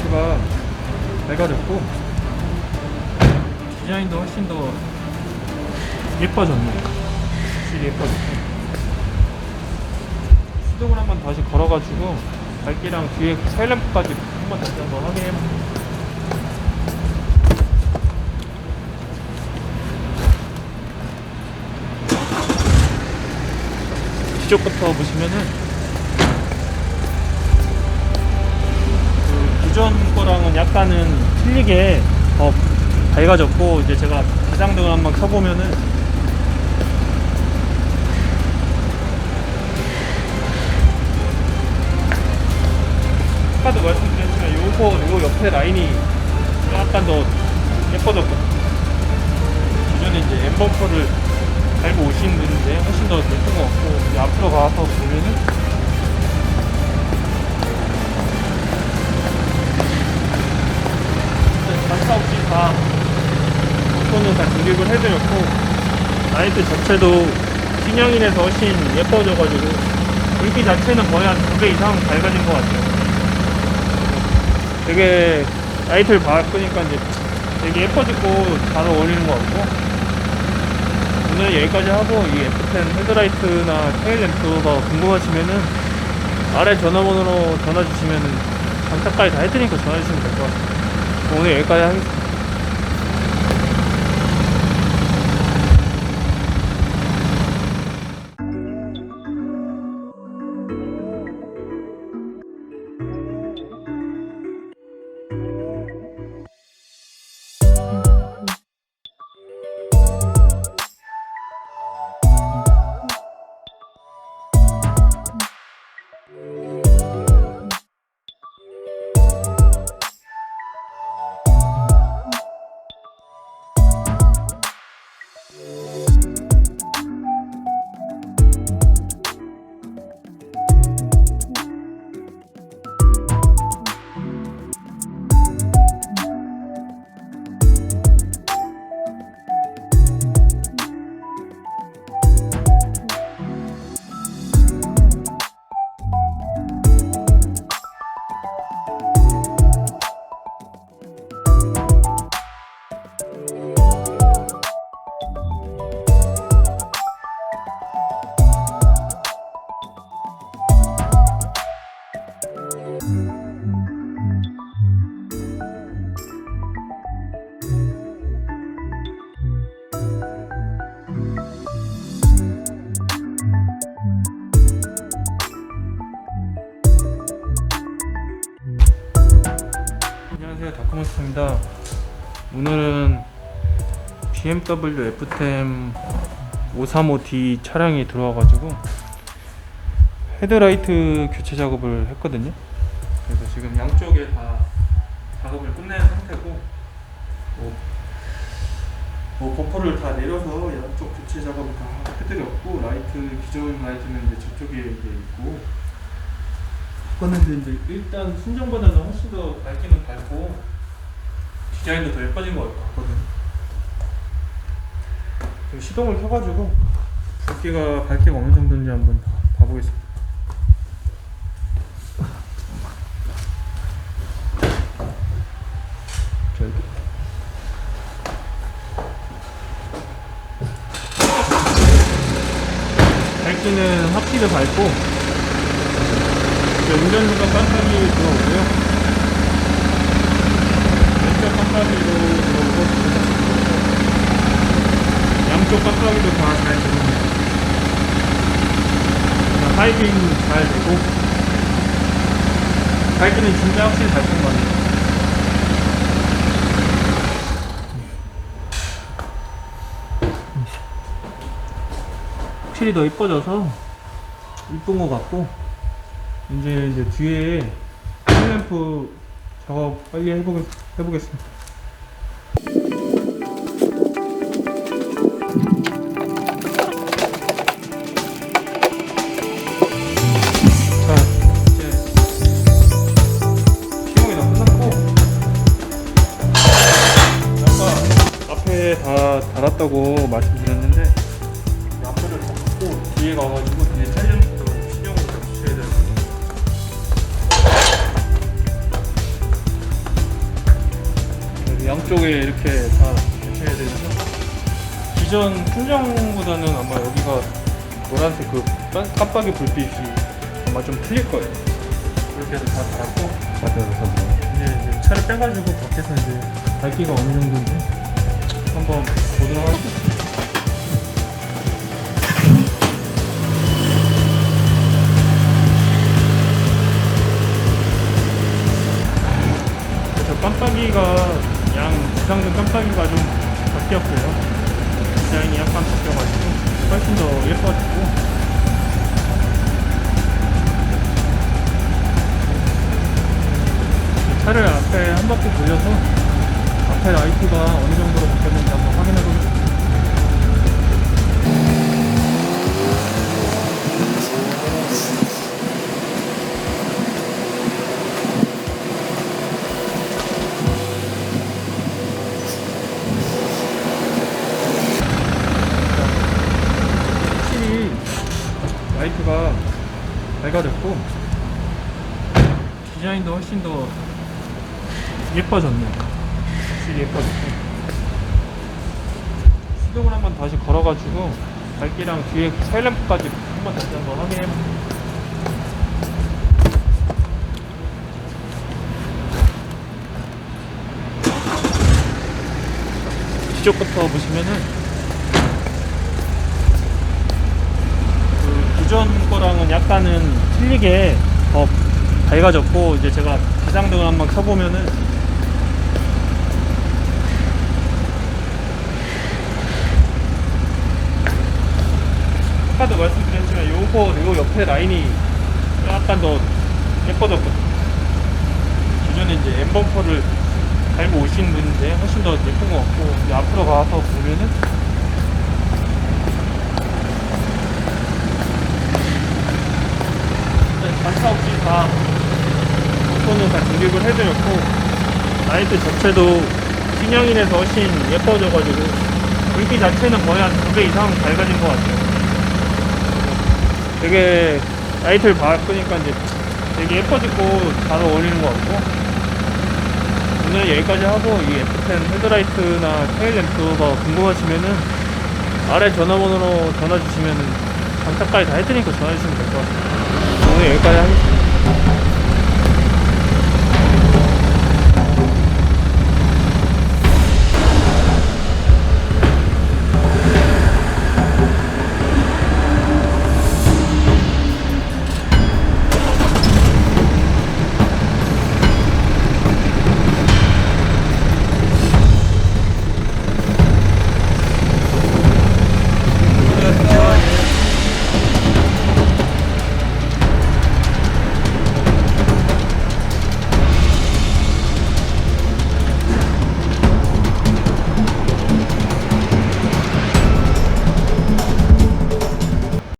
헤드라이트가 밝아졌고 디자인도 훨씬 더 예뻐졌네요. 확실히 예뻐졌고 시동을 한번 다시 걸어가지고 밝기랑 뒤에 사일램프까지 한번 다시 한번 확인해볼게요. 뒤쪽부터 보시면은 기존 거랑은 약간은 틀리게 더 밝아졌고 이제 제가 비상등을 한번 켜보면은 아까도 말씀드렸지만 요거 요 옆에 라인이 약간 더 예뻐졌거든요 기존에 이제 엠버퍼를 달고 오신 분인데 훨씬 더 예쁜 것 같고 이제 앞으로 가서 보면은 폰은 다 조립을 해드렸고 라이트 자체도 신형인에서 훨씬 예뻐져가지고 불기 자체는 거의 한 두 배 이상 밝아진 것 같아요 되게 라이트를 바꾸니까 이제 되게 예뻐지고 잘 어울리는 것 같고 오늘 여기까지 하고 이 F10 헤드라이트나 테일 램프가 궁금하시면은 아래 전화번호로 전화 주시면은 감사까지 다 해드리니까 전화 주시면 될 것 같아요. 오늘 여기까지 하겠습니다. 안녕하세요 다크모스입니다. 오늘은 BMW F10 535D 차량이 들어와가지고 헤드라이트 교체 작업을 했거든요. 그래서 지금 양쪽에 다 작업을 끝낸 상태고 뭐, 뭐 버퍼를 다 내려서 양쪽 교체 작업을 다 해드렸고 라이트 기존 라이트는 이제 저쪽에 이제 있고 바꿨는데 일단 순정보다는 훨씬 더 밝기는 밝고 디자인도 더 예뻐진 것 같거든. 지금 시동을 켜가지고 밝기가 밝기가 어느 정도인지 한번 봐- 봐보겠습니다. 밝기는 합기를 밝고 운전수가 깜빡이 들어오고요. 왼쪽 깜빡이도 들어오고 양쪽 깜빡이도 다 잘. 그냥 하이빙 잘 되고 밝기는 진짜 확실히 밝은 것 같아요. 확실히 더 이뻐져서 이쁜 것 같고 이제 이제 뒤에 힐램프 작업 빨리 해보겠, 해보겠습니다. 다다 달았다고 말씀드렸는데 이 앞에를 덮고 뒤에 가가지고 뒤에 촬 쪽에 이렇게 다 해야 되는데 기존 풍경보다는 아마 여기가 노란색 그 깜빡이 불빛이 아마 좀 틀릴 거예요. 이렇게 해서 다 달았고 이제, 이제 차를 빼가지고 밖에서 이제 밝기가 어느 정도인지 한번 보도록 하겠습니다. 저 깜빡이가 양 지상등 깜빡이가 좀 바뀌었고요. 디자인이 약간 바뀌어가지고 훨씬 더 예뻐졌고 차를 앞에 한 바퀴 돌려서 앞에 라이트가 어느 정도로 바뀌었는지 한번 확인해 보겠습 디자인도 훨씬 더 예뻐졌네. 확실히 예뻐졌고. 시동을 한번 다시 걸어가지고 밝기랑 뒤에 사일램프까지 한번 다시 한번 확인해 볼게요. 뒤쪽부터 보시면은 그 기존 거랑은 약간은 틀리게 더 밝아졌고 이제 제가 비상등을 한번 켜보면은. 아까도 말씀드렸지만 요거 요 옆에 라인이 약간 더 예뻐졌거든요. 기존에 이제 엠범퍼를 달고 오신 분인데 훨씬 더 예쁜 것 같고 이제 앞으로 가서 보면은. 반차 없이 다 부분은 다 등립을 해드렸고 라이트 자체도 신형인에서 훨씬 예뻐져가지고 불빛 자체는 거의 한 두 배 이상 밝아진 것 같아요. 되게 라이트를 바꾸니까 이제 되게 예뻐지고 잘 어울리는 것 같고 오늘 여기까지 하고 이 F10 헤드라이트나 테일램프가 궁금하시면은 아래 전화번호로 전화 주시면은 장착까지 다 해드리니까 전화 주시면 될 것 같아요.